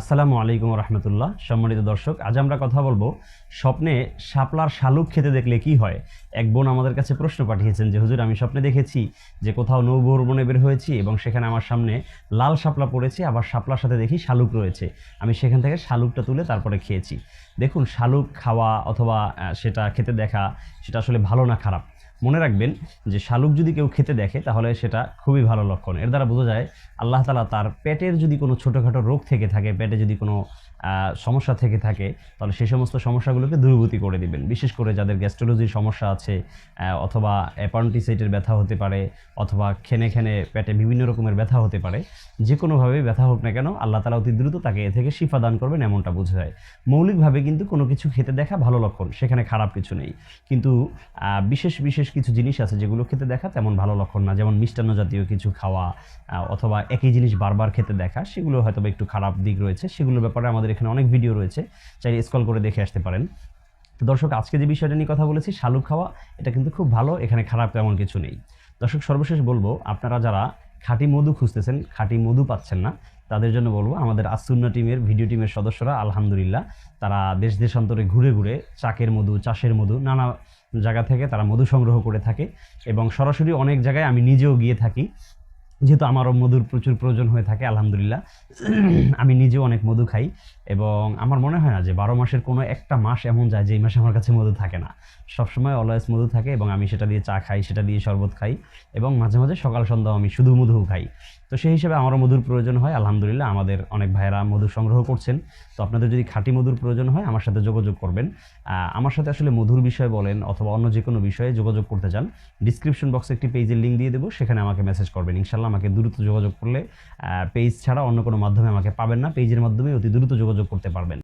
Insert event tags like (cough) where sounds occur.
আসসালামু আলাইকুম রহমতুল্লাহ। সম্মানিত দর্শক, আজ আমরা কথা বলব স্বপ্নে শাপলার শালুক খেতে দেখলে কি হয়? এক বোন আমাদের কাছে প্রশ্ন পাঠিয়েছেন যে, হুজুর, আমি স্বপ্নে দেখেছি যে কোথাও নৌভ্রমণে বের হয়েছি এবং সেখানে আমার সামনে লাল শাপলা পড়েছে, আবার শাপলার সাথে দেখি শালুক রয়েছে। আমি সেখান থেকে শালুকটা তুলে তারপরে খেয়েছি। দেখুন, শালুক খাওয়া অথবা সেটা খেতে দেখা, সেটা আসলে ভালো না খারাপ? মনে রাখবেন যে শালুক যদি কেউ খেতে দেখে, তাহলে সেটা খুবই ভালো লক্ষণ। এর দ্বারা বোঝা যায়, আল্লাহ তালা তার পেটের যদি কোনো ছোটোখাটো রোগ থেকে থাকে, পেটে যদি কোনো সমস্যা থেকে থাকে, তাহলে সেই সমস্ত সমস্যাগুলোকে দূরীভূতি করে দিবেন। বিশেষ করে যাদের গ্যাস্ট্রোলজির সমস্যা আছে অথবা অ্যাপান্টিসাইটের ব্যথা হতে পারে, অথবা খেনে খেনে পেটে বিভিন্ন রকমের ব্যথা হতে পারে, যে কোনোভাবে ব্যথা হোক না কেন, আল্লাহ তালা অতি দ্রুত তাকে এ থেকে শিফা দান করবেন এমনটা বোঝা যায়। মৌলিকভাবে কিন্তু কোনো কিছু খেতে দেখা ভালো লক্ষণ, সেখানে খারাপ কিছু নেই। কিন্তু বিশেষ বিশেষ কিছু জিনিস আছে যেগুলো খেতে দেখা তেমন ভালো লক্ষণ না। যেমন মিষ্টান্ন জাতীয় কিছু খাওয়া অথবা একই জিনিস বারবার খেতে দেখা, সেগুলো হয়তো একটু খারাপ দিক রয়েছে, সেগুলোর ব্যাপারে আমাদের এখানে অনেক ভিডিও রয়েছে, চাইলে স্কল করে দেখে আসতে পারেন। তো দর্শক, আজকে যে বিষয়টা নিয়ে কথা বলেছি, শালুক খাওয়া, এটা কিন্তু খুব ভালো, এখানে খারাপ তেমন কিছু নেই। দর্শক, সর্বশেষ বলব, আপনারা যারা খাঁটি মধু খুঁজতেছেন, খাঁটি মধু পাচ্ছেন না, তাদের জন্য বলব, আমাদের আসুন্না টিমের, ভিডিও টিমের সদস্যরা, আলহামদুলিল্লাহ, তারা দেশ দেশান্তরে ঘুরে ঘুরে চাকের মধু, চাষের মধু, নানা জায়গা থেকে তারা মধু সংগ্রহ করে থাকে এবং সরাসরি অনেক জায়গায় আমি নিজেও গিয়ে থাকি। যেহেতু আমারও মধুর প্রচুর প্রয়োজন হয়ে থাকে, আলহামদুলিল্লাহ। (clears throat) আমি নিজেও অনেক মধু খাই এবং আমার মনে হয় না যে বারো মাসের কোনো একটা মাস এমন যায় যেই মাসে আমার কাছে মধু থাকে না। সবসময় অলওয়েজ মধু থাকে এবং আমি সেটা দিয়ে চা খাই, সেটা দিয়ে শরবত খাই এবং মাঝে মাঝে সকাল সন্ধ্যা আমি শুধু মধু খাই। তো সেই হিসেবে আমারও মধুর প্রয়োজন হয়, আলহামদুলিল্লাহ আমাদের অনেক ভাইয়েরা মধু সংগ্রহ করছেন। তো আপনাদের যদি খাঁটি মধুর প্রয়োজন হয়, আমার সাথে যোগাযোগ করবেন। আমার সাথে আসলে মধুর বিষয় বলেন অথবা অন্য যে কোনো বিষয়ে যোগাযোগ করতে চান ডিসক্রিপশন বক্সে একটি পেজের লিঙ্ক দিয়ে দেবো, সেখানে আমাকে মেসেজ করবেন আমাকে দ্রুত যোগাযোগ করলে পেজ ছাড়া অন্য কোনো মাধ্যমে আমাকে পাবেন না। পেজের মাধ্যমে অতি দ্রুত যোগাযোগ করতে পারবেন।